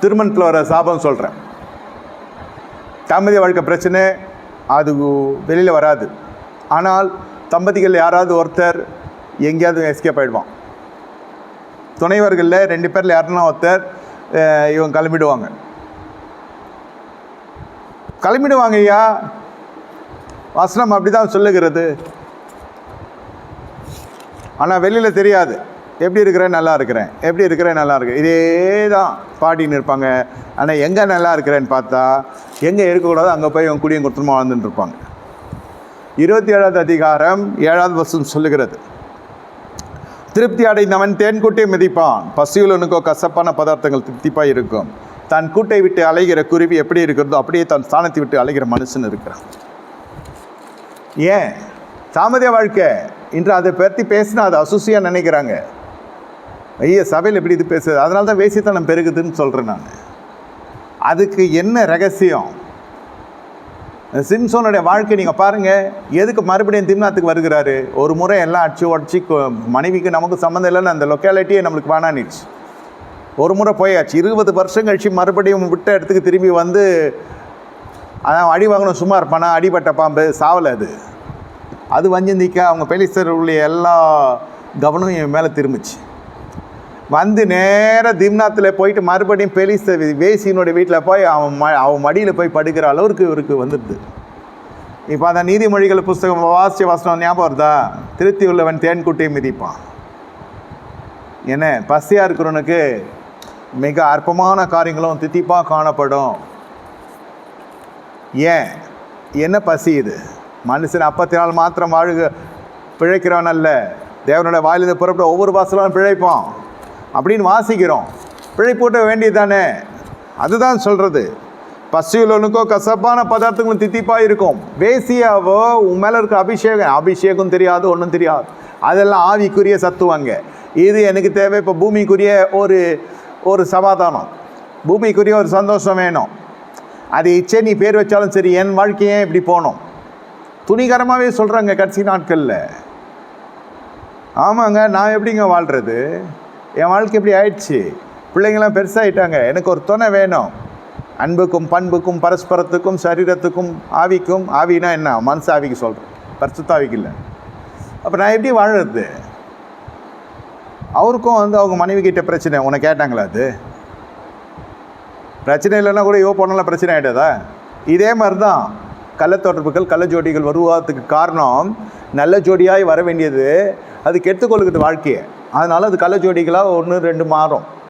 திருமணத்தில் வர சாபம் சொல்கிறேன் தம்பதி வாழ்க்கை பிரச்சனை அது வெளியில் வராது. ஆனால் தம்பதிகள் யாராவது ஒருத்தர் எங்கேயாவது எஸ்கேப் ஆகிடுவான் துணைவர்களில் ரெண்டு பேரில் யாருன்னா ஒருத்தர் இவங்க கிளம்பிடுவாங்க. கிளம்பிடுவாங்க ஐயா வசனம் அப்படி தான் சொல்லுகிறது. ஆனால் வெளியில் தெரியாது. எப்படி இருக்கிறேன் நல்லா இருக்கிறேன். எப்படி இருக்கிறேன் நல்லா இருக்கிறேன் இதே தான் பாடின்னு இருப்பாங்க. ஆனால் எங்கே நல்லா இருக்கிறேன்னு பார்த்தா எங்கே இருக்கக்கூடாதோ அங்கே போய் அவங்க குடியும் குடும்பமாக வாழ்ந்துட்டு இருப்பாங்க. இருபத்தி ஏழாவது அதிகாரம் ஏழாவது வருஷம் சொல்லுகிறது. திருப்தி அடைந்தவன் தேன் கூட்டை மிதிப்பான். பசியுள்ளனுக்கோ கசப்பான பதார்த்தங்கள் திருப்திப்பாக இருக்கும். தன் கூட்டை விட்டு அலைகிற குருவி எப்படி இருக்கிறதோ அப்படியே தன் ஸ்தானத்தை விட்டு அலைகிற மனுஷன் இருக்கிறான். ஏன்? தாமதிய வாழ்க்கை. இன்று அதை பற்றி பேசினா அது அசுசியாக நினைக்கிறாங்க. ஐயா சபையில் எப்படி இது பேசுது அதனால தான் வேசித்தனம் பெருகுதுன்னு சொல்கிறேன் நான். அதுக்கு என்ன ரகசியம்? சிம்சோனுடைய வாழ்க்கை நீங்கள் பாருங்கள் எதுக்கு மறுபடியும் திம்னாத்துக்கு வருகிறாரு? ஒரு முறை எல்லாம் அடிச்சு உடச்சி மனைவிக்கு நமக்கு சம்மந்தம் இல்லைன்னு அந்த லொக்காலிட்டியே நம்மளுக்கு வேணானிச்சு ஒரு முறை போயாச்சு. இருபது வருஷம் கழிச்சு மறுபடியும் விட்ட இடத்துக்கு திரும்பி வந்து அதான் அடி வாங்கணும் சும்மா இருப்பானா? அடிபட்ட பாம்பு சாவலை அது. அது வஞ்சந்திக்க அவங்க பெலிஸ்தர் உள்ள எல்லா கவனமும் என் மேலே திரும்பிச்சு. வந்து நேராக திம்னாத்தில் போயிட்டு மறுபடியும் பெலிஸ் வேசியினுடைய வீட்டில் போய் அவன் ம அவன் மடியில் போய் படுக்கிற அளவுக்கு இவருக்கு வந்துடுது. இப்போ அந்த நீதிமொழிகள் புஸ்தகம் வாசிய வசனம் ஞாபகம் வருதா? திருத்தி உள்ளவன் தேன்குட்டியை மிதிப்பான். என்ன? பசியாக இருக்கிறவனுக்கு மிக அற்பமான காரியங்களும் தித்திப்பாக காணப்படும். ஏன்? என்ன பசி இது? மனுஷன் அப்பத்தினால் மாத்திரம் வாழ்க பிழைக்கிறவன் அல்ல. தேவனோட வாயிலிருந்து புறப்பட ஒவ்வொரு வாசலும் பிழைப்பான். அப்படின்னு வாசிக்கிறோம். பிழைப்பூட்ட வேண்டியது தானே அதுதான் சொல்கிறது பசியுள்ளவனுக்கோ கசப்பான பதார்த்தங்களும் தித்திப்பாக இருக்கும் வேசியாவோ உன் மேலே இருக்க அபிஷேகம். அபிஷேகம் தெரியாது ஒன்றும் தெரியாது. அதெல்லாம் ஆவிக்குரிய சத்துவாங்க இது எனக்கு தேவை. இப்போ பூமிக்குரிய ஒரு ஒரு சமாதானம். பூமிக்குரிய ஒரு சந்தோஷம் வேணும். அது இச்சே நீ பேர் வச்சாலும் சரி என் வாழ்க்கையே இப்படி போகணும் துணிகரமாகவே சொல்கிறாங்க கடைசி நாட்களில். ஆமாங்க நான் எப்படிங்க வாழ்கிறது என் வாழ்க்கை இப்படி ஆயிடுச்சு. பிள்ளைங்களாம் பெருசாகிட்டாங்க எனக்கு ஒரு துணை வேணும். அன்புக்கும் பண்புக்கும் பரஸ்பரத்துக்கும் சரீரத்துக்கும் ஆவிக்கும் ஆவினா என்ன? மனசு ஆவிக்கு சொல்கிறேன் பரிசுத்தாவிக்கு இல்லை. அப்போ நான் எப்படி வாழறது? அவருக்கும் வந்து அவங்க மனைவி கிட்ட பிரச்சனை. உன்னை கேட்டாங்களா அது? பிரச்சனை இல்லைன்னா கூட யோ போனாலும் பிரச்சனை ஆகிட்டதா இதே மாதிரி தான் கள்ளத்தொடர்புகள் கள்ள ஜோடிகள் வருவதற்கு காரணம் நல்ல ஜோடியாய் வர வேண்டியது. அது கெடுத்துக்கொள்ளுகிறது வாழ்க்கையை. அதனால் அது கள்ள ஜோடிகளாக ஒன்று ரெண்டு மாறும்.